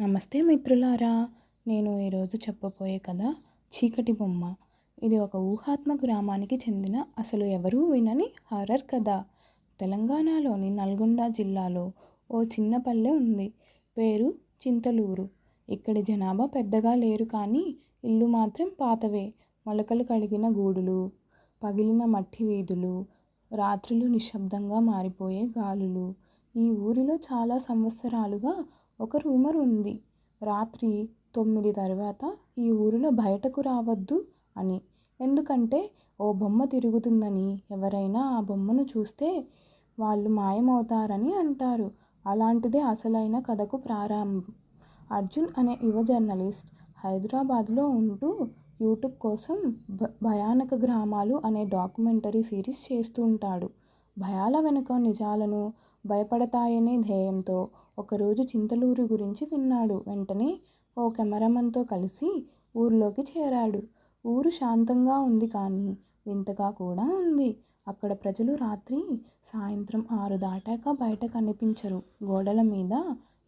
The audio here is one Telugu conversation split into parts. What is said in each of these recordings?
నమస్తే మిత్రులారా నేను ఈరోజు చెప్పబోయే కథ చీకటి బొమ్మ. ఇది ఒక ఊహాత్మక గ్రామానికి చెందిన అసలు ఎవరూ వినని హారర్ కథ. తెలంగాణలోని నల్గొండ జిల్లాలో ఓ చిన్న పల్లె ఉంది. పేరు చింతలూరు. ఇక్కడి జనాభా పెద్దగా లేరు కానీ ఇల్లు మాత్రం పాతవే. మొలకలు కడిగిన గూడులు పగిలిన మట్టి వీధులు రాత్రులు నిశ్శబ్దంగా మారిపోయే గాలులు. ఈ ఊరిలో చాలా సంవత్సరాలుగా ఒక రూమర్ ఉంది. రాత్రి తొమ్మిది తర్వాత ఈ ఊరిలో బయటకు రావద్దు అని. ఎందుకంటే ఓ బొమ్మ తిరుగుతుందని ఎవరైనా ఆ బొమ్మను చూస్తే వాళ్ళు మాయమవుతారని అంటారు. అలాంటిదే అసలైన కథకు ప్రారంభం. అర్జున్ అనే యువ జర్నలిస్ట్ హైదరాబాద్లో ఉంటూ యూట్యూబ్ కోసం భ భయానక గ్రామాలు అనే డాక్యుమెంటరీ సిరీస్ చేస్తూ ఉంటాడు. భయాల వెనుక నిజాలను భయపడతాయనే ధ్యేయంతో ఒకరోజు చింతలూరి గురించి విన్నాడు. వెంటనే ఓ కెమెరామన్తో కలిసి ఊర్లోకి చేరాడు. ఊరు శాంతంగా ఉంది కానీ వింతగా కూడా ఉంది. అక్కడ ప్రజలు రాత్రి సాయంత్రం ఆరు దాటాక బయట కనిపించరు. గోడల మీద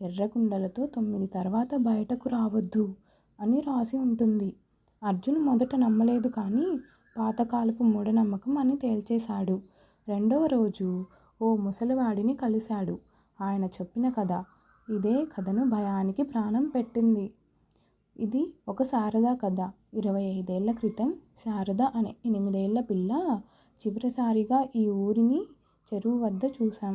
ఎర్రకుండలతో తొమ్మిది తర్వాత బయటకు రావద్దు అని రాసి ఉంటుంది. అర్జున్ మొదట నమ్మలేదు కానీ పాతకాలపు మూఢనమ్మకం అని తేల్చేశాడు. రెండవ రోజు ఓ ముసలివాడిని కలిశాడు. ఆయన చెప్పిన కథ. ఇదే కథను భయానికి ప్రాణం పెట్టింది. ఇది ఒక శారద కథ. ఇరవై ఐదేళ్ళ క్రితం శారద అనే ఎనిమిదేళ్ళ పిల్ల చివరిసారిగా ఈ ఊరిని చెరువు వద్ద చూశాం.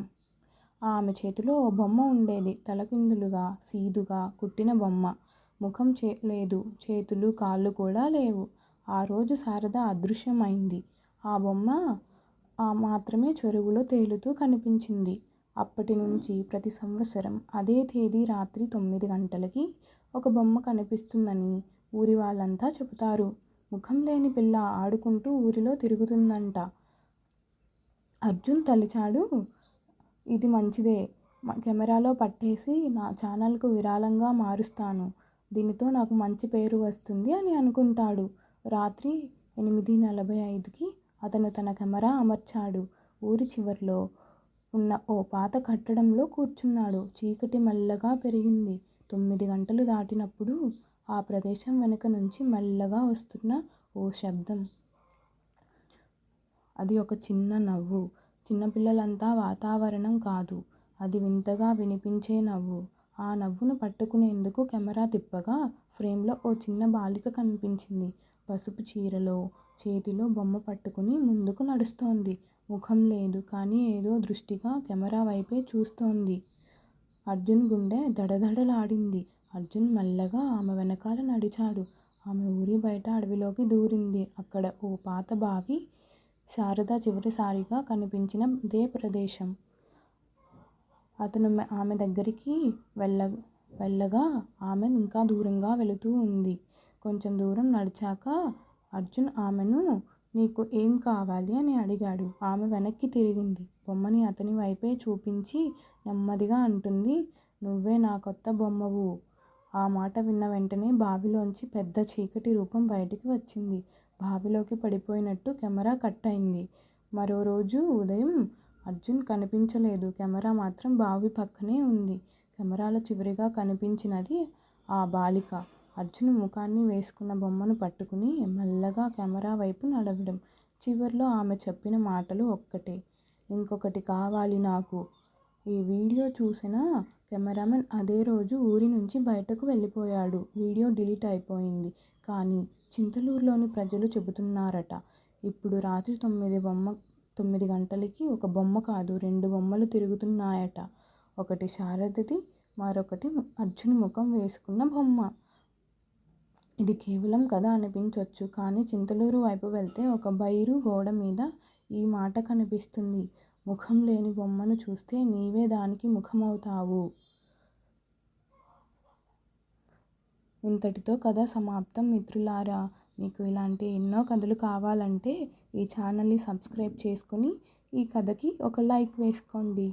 ఆమె చేతిలో ఓ బొమ్మ ఉండేది. తలకిందులుగా సీదుగా కుట్టిన బొమ్మ. ముఖం చే లేదు. చేతులు కాళ్ళు కూడా లేవు. ఆ రోజు శారద అదృశ్యమైంది. ఆ బొమ్మ ఆ మాత్రమే చెరువులో తేలుతూ కనిపించింది. అప్పటి నుంచి ప్రతి సంవత్సరం అదే తేదీ రాత్రి తొమ్మిది గంటలకి ఒక బొమ్మ కనిపిస్తుందని ఊరి వాళ్ళంతా చెబుతారు. ముఖం లేని పిల్ల ఆడుకుంటూ ఊరిలో తిరుగుతుందంట. అర్జున్ తలిచాడు. ఇది మంచిదే. కెమెరాలో పట్టేసి నా ఛానల్కు విరాళంగా మారుస్తాను. దీనితో నాకు మంచి పేరు వస్తుంది అని అనుకుంటాడు. రాత్రి ఎనిమిది నలభై ఐదుకి అతను తన కెమెరా అమర్చాడు. ఊరి చివరిలో ఉన్న ఓ పాత కట్టడంలో కూర్చున్నాడు. చీకటి మెల్లగా పెరిగింది. తొమ్మిది గంటలు దాటినప్పుడు ఆ ప్రదేశం వెనుక నుంచి మెల్లగా వస్తున్న ఓ శబ్దం. అది ఒక చిన్న నవ్వు. చిన్నపిల్లలంతా వాతావరణం కాదు. అది వింతగా వినిపించే నవ్వు. ఆ నవ్వును పట్టుకునేందుకు కెమెరా తిప్పగా ఫ్రేమ్లో ఓ చిన్న బాలిక కనిపించింది. పసుపు చీరలో చేతిలో బొమ్మ పట్టుకుని ముందుకు నడుస్తోంది. ముఖం లేదు కానీ ఏదో దృష్టిగా కెమెరా వైపే చూస్తోంది. అర్జున్ గుండె దడదడలాడింది. అర్జున్ మెల్లగా ఆమె వెనకాల నడిచాడు. ఆమె ఊరి బయట అడవిలోకి దూరింది. అక్కడ ఓ పాత బావి శారద చివరిసారిగా కనిపించిన దే ప్రదేశం. అతను ఆమె దగ్గరికి వెళ్ళ వెళ్ళగా ఆమె ఇంకా దూరంగా వెళుతూ ఉంది. కొంచెం దూరం నడిచాక అర్జున్ ఆమెను నీకు ఏం కావాలి? అని అడిగాడు. ఆమె వెనక్కి తిరిగింది. బొమ్మని అతని వైపే చూపించి నెమ్మదిగా అంటుంది నువ్వే నా కొత్త బొమ్మవు. ఆ మాట విన్న వెంటనే బావిలోంచి పెద్ద చీకటి రూపం బయటికి వచ్చింది. బావిలోకి పడిపోయినట్టు కెమెరా కట్ అయింది. మరో రోజు ఉదయం అర్జున్ కనిపించలేదు. కెమెరా మాత్రం బావి పక్కనే ఉంది. కెమెరాలో చివరిగా కనిపించినది ఆ బాలిక. అర్జున్ ముఖాన్ని వేసుకున్న బొమ్మను పట్టుకుని మెల్లగా కెమెరా వైపు నడవడం. చివరిలో ఆమె చెప్పిన మాటలు ఒక్కటే. ఇంకొకటి కావాలి నాకు. ఈ వీడియో చూసిన కెమెరామెన్ అదే రోజు ఊరి నుంచి బయటకు వెళ్ళిపోయాడు. వీడియో డిలీట్ అయిపోయింది. కానీ చింతలూరులోని ప్రజలు చెబుతున్నారట. ఇప్పుడు రాత్రి తొమ్మిది బొమ్మ తొమ్మిది గంటలకి ఒక బొమ్మ కాదు రెండు బొమ్మలు తిరుగుతున్నాయట. ఒకటి శారదది మరొకటి అర్జున్ ముఖం వేసుకున్న బొమ్మ. ఇది కేవలం కథ అనిపించవచ్చు కానీ చింతలూరు వైపు వెళ్తే ఒక బైరు గోడ మీద ఈ మాట కనిపిస్తుంది. ముఖం లేని బొమ్మను చూస్తే నీవే దానికి ముఖమవుతావు. ఇంతటితో కథ సమాప్తం మిత్రులారా. మీకు ఇలాంటి ఎన్నో కథలు కావాలంటే ఈ ఛానల్ని సబ్స్క్రైబ్ చేసుకొని ఈ కథకి ఒక లైక్ వేసుకోండి.